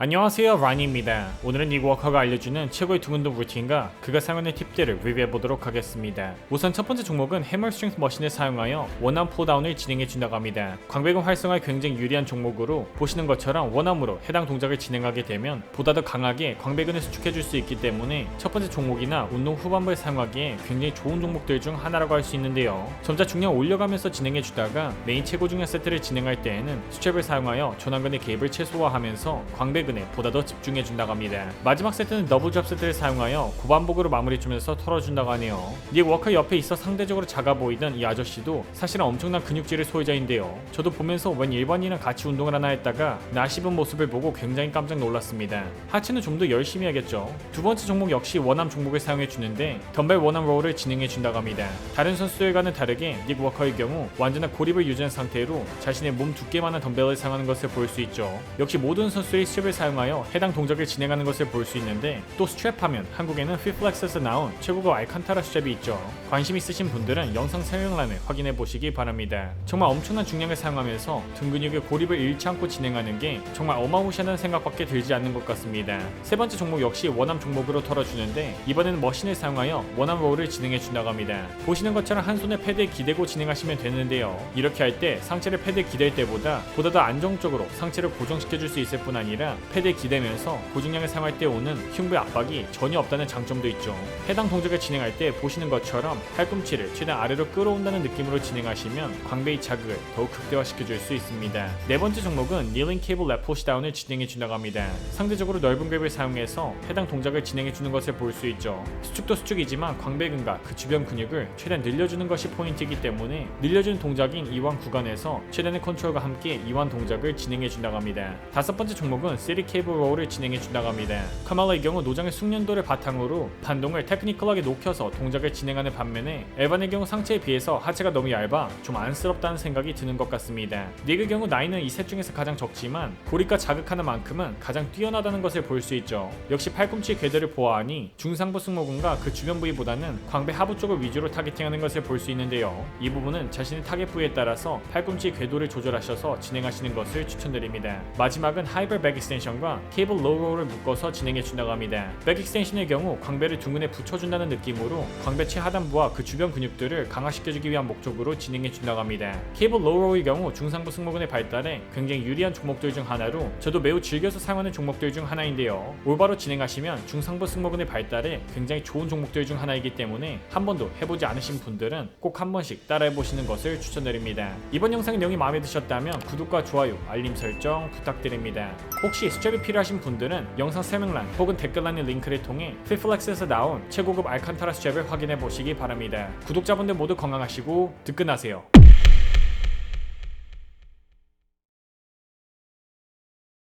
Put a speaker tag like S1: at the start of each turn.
S1: 안녕하세요 라니입니다. 오늘은 니워커가 알려주는 최고의 두근둥 루틴과 그가 사용하는 팁들을 리뷰해보도록 하겠습니다. 우선 첫 번째 종목은 해머 스트링스 머신을 사용하여 원암 포다운을 진행해준다고 합니다. 광배근 활성화에 굉장히 유리한 종목으로 보시는 것처럼 원암으로 해당 동작을 진행하게 되면 보다 더 강하게 광배근을 수축해줄 수 있기 때문에 첫 번째 종목이나 운동 후반부에 사용하기에 굉장히 좋은 종목들 중 하나라고 할 수 있는데요. 점차 중량 올려가면서 진행해주다가 메인 최고 중량 세트를 진행할 때에는 수첩을 사용하여 전완근의 개입을 최소화하면서 광배 근에 보다 더 집중해준다고 합니다. 마지막 세트는 더블 잡 세트를 사용하여 고반복으로 마무리해주면서 털어준다고 하네요. 닉 워커 옆에 있어 상대적으로 작아 보이던 이 아저씨도 사실은 엄청난 근육질의 소유자인데요. 저도 보면서 웬 일반인이랑 같이 운동을 하나 했다가 나 씹은 모습을 보고 굉장히 깜짝 놀랐습니다. 하체는 좀 더 열심히 해야겠죠. 두 번째 종목 역시 원암 종목을 사용해 주는데 덤벨 원암 로우를 진행해 준다고 합니다. 다른 선수들과는 다르게 닉 워커의 경우 완전한 고립을 유지한 상태로 자신의 몸 두께만한 덤벨을 사용하는 것을 볼 수 있죠. 역시 모든 선수들이 스트랩을 사용하여 해당 동작을 진행하는 것을 볼 수 있는데 또 스트랩하면 한국에는 피플렉스에서 나온 최고급 알칸타라 스트랩이 있죠. 관심 있으신 분들은 영상 설명란을 확인해 보시기 바랍니다. 정말 엄청난 중량을 사용하면서 등 근육의 고립을 잃지 않고 진행하는 게 정말 어마무시하다는 생각밖에 들지 않는 것 같습니다. 세 번째 종목 역시 원암 종목으로 털어주는데 이번에는 머신을 사용하여 원암 로우를 진행해 준다고 합니다. 보시는 것처럼 한 손에 패드에 기대고 진행하시면 되는데요. 이렇게 할 때 상체를 패드에 기댈 때보다 보다 더 안정적으로 상체를 고정시켜 줄 수 있을 뿐 아니라 패드에 기대면서 고중량을 사용할 때 오는 흉부의 압박이 전혀 없다는 장점도 있죠. 해당 동작을 진행할 때 보시는 것처럼 팔꿈치를 최대한 아래로 끌어온다는 느낌으로 진행하시면 광배의 자극을 더욱 극대화시켜 줄 수 있습니다. 네 번째 종목은 닐링 케이블 랩포시 다운을 진행해 준다고 합니다. 상대적으로 넓은 그립을 사용해서 해당 동작을 진행해 주는 것을 볼 수 있죠. 수축도 수축이지만 광배근과 그 주변 근육을 최대한 늘려주는 것이 포인트이기 때문에 늘려주는 동작인 이완 구간에서 최대한의 컨트롤과 함께 이완 동작을 진행해 준다고 합니다. 다섯 번째 종목은 세리 케이블 로우를 진행해 준다고 합니다. 카말라의 경우 노장의 숙련도를 바탕으로 반동을 테크니컬하게 녹여서 동작을 진행하는 반면에 에반의 경우 상체에 비해서 하체가 너무 얇아 좀 안쓰럽다는 생각이 드는 것 같습니다. 닉의 경우 나이는 이 셋 중에서 가장 적지만 고립과 자극하는 만큼은 가장 뛰어나다는 것을 볼 수 있죠. 역시 팔꿈치 궤도를 보아하니 중상부 승모근과 그 주변 부위보다는 광배 하부 쪽을 위주로 타겟팅하는 것을 볼 수 있는데요. 이 부분은 자신의 타겟 부위에 따라서 팔꿈치 궤도를 조절하셔서 진행하시는 것을 추천드립니다. 마지막은 하이버 백 익스텐션 과 케이블 로우를 묶어서 진행해 준다고 합니다. 백 익스텐션의 경우 광배를 둥근에 붙여준다는 느낌으로 광배 최하단부와 그 주변 근육들을 강화시켜주기 위한 목적으로 진행해 준다고 합니다. 케이블 로우의 경우 중상부 승모근의 발달에 굉장히 유리한 종목들 중 하나로 저도 매우 즐겨서 사용하는 종목들 중 하나인데요. 올바로 진행하시면 중상부 승모근의 발달에 굉장히 좋은 종목들 중 하나이기 때문에 한 번도 해보지 않으신 분들은 꼭 한 번씩 따라해 보시는 것을 추천드립니다. 이번 영상의 내용이 마음에 드셨다면 구독과 좋아요, 알림 설정 부탁드립니다. 혹시 수첩이 필요하신 분들은 영상 설명란 혹은 댓글란의 링크를 통해 피플렉스에서 나온 최고급 알칸타라 수첩을 확인해 보시기 바랍니다. 구독자분들 모두 건강하시고 득근하세요.